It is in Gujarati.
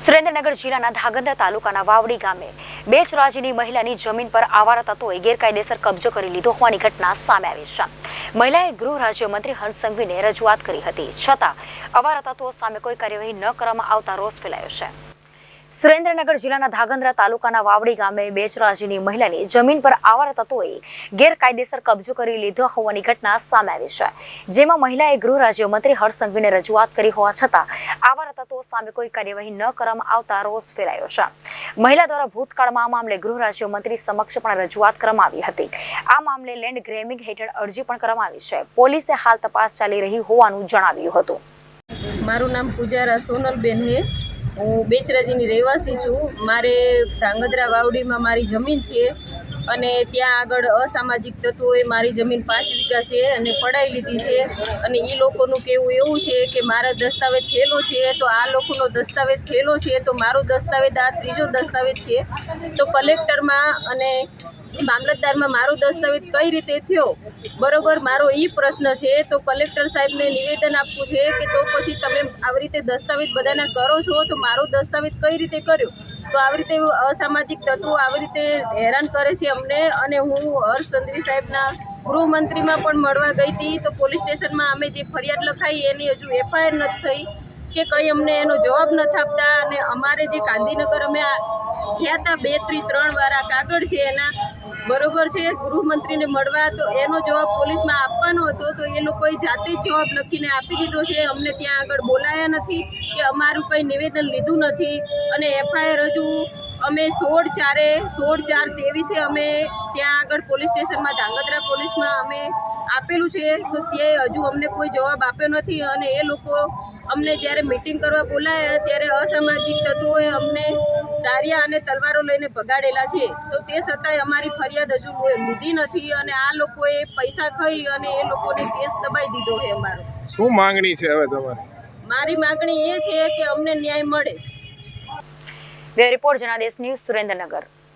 સુરેન્દ્રનગર જિલ્લાના ધાગંદ્રા તાલુકાના વાવડી ગામે બે રાજ્યની મહિલાની જમીન પર આવારા તત્વોએ ગેરકાયદેસર કબજો કરી લીધો હોવાની ઘટના સામે આવી છે. મહિલાએ ગૃહ રાજ્યમંત્રી હર્ષ સંઘવીને રજૂઆત કરી હતી. છતાં અવારા તત્વો સામે કોઈ કાર્યવાહી ન કરવામાં આવતા રોષ ફેલાયો છે. સુરેન્દ્રનગર જિલ્લાના ધાગંદ્રા તાલુકાના વાવડી ગામે બેચરાજીની મહિલાની જમીન પર આવારા તત્વોએ ગેરકાયદેસર કબજો કરી લીધો હોવાની ઘટના સામે આવી છે. જેમાં મહિલાએ ગૃહ રાજ્યમંત્રી હર્ષ સંઘવીને રજૂઆત કરી હોવા છતાં આવા તત્વો સામે કોઈ કાર્યવાહી ન કરવામાં આવતા રોષ ફેલાયો છે. મહિલા દ્વારા ભૂતકાળમાં આ મામલે ગૃહ રાજ્યમંત્રી સમક્ષ પણ રજૂઆત કરવામાં આવી હતી. આ મામલે લેન્ડ ગ્રેમિંગ હેઠળ અરજી પણ કરવામાં આવી છે. પોલીસે હાલ તપાસ ચાલી રહી હોવાનું જણાવ્યું હતું. મારું નામ પૂજારા સોનલબેન હે. હું બેચરાજીની રહેવાસી છું. મારે ધાંગધ્રા વાવડીમાં મારી જમીન છે અને ત્યાં આગળ અસામાજિક તત્વોએ મારી જમીન પાંચ વીઘા છે અને પડાવી લીધી છે. અને એ લોકોનું કહેવું એવું છે કે મારો દસ્તાવેજ થયેલો છે તો આ લોકોનો દસ્તાવેજ થયેલો છે તો મારો દસ્તાવેજ, આ ત્રીજો દસ્તાવેજ છે. તો કલેક્ટરમાં અને મામલતદારમાં મારો દસ્તાવેજ કઈ રીતે થયો? બરોબર, મારો એ પ્રશ્ન છે, તો કલેક્ટર સાહેબને નિવેદન આપવું છે કે તો પછી તમે આવી રીતે દસ્તાવેજ બધાના કરો છો, તો મારો દસ્તાવેજ કઈ રીતે કર્યો? તો આવી રીતે અસામાજિક તત્વો આવી રીતે હેરાન કરે છે અમને અને હું હર્ષ સંઘવી સાહેબના ગૃહમંત્રીમાં પણ મળવા ગઈ હતી. તો પોલીસ સ્ટેશનમાં અમે જે ફરિયાદ લખાઈ એની હજુ એફઆઈઆર નથી થઈ. કે કંઈ અમને એનો જવાબ નથી આપતા અને અમારે જે ગાંધીનગર અમે ગયા હતા બે, ત્રી, ત્રણ આ કાગળ છે એના બરોબર છે, ગૃહમંત્રીને મળવા, તો એનો જવાબ પોલીસમાં આપવાનો હતો, તો એ લોકોએ જાતે જ જવાબ લખીને આપી દીધો છે. અમને ત્યાં આગળ બોલાયા નથી કે અમારું કંઈ નિવેદન લીધું નથી. અને એફઆઈઆર હજુ અમે સોળ ચારે સોળ ચાર ત્રેવીસે અમે ત્યાં આગળ પોલીસ સ્ટેશનમાં ધાંગધ્રા પોલીસમાં અમે આપેલું છે. તો તે હજુ અમને કોઈ જવાબ આપ્યો નથી અને એ લોકો અમને જ્યારે મિટિંગ કરવા બોલાયા ત્યારે અસામાજિક તત્વોએ અમને દારિયા અને તલવારો લઈને ભગાડેલા છે. તો તે છતાંય અમારી ફરિયાદ હજુ લીધી નથી અને આ લોકોએ પૈસા ખાઈ અને એ લોકોને કેસ દબાઈ દીધો છે અમારો. શું માંગણી છે હવે તમારી? મારી માંગણી એ છે કે અમને ન્યાય મળે. Bureau report Janadesh news Surendranagar.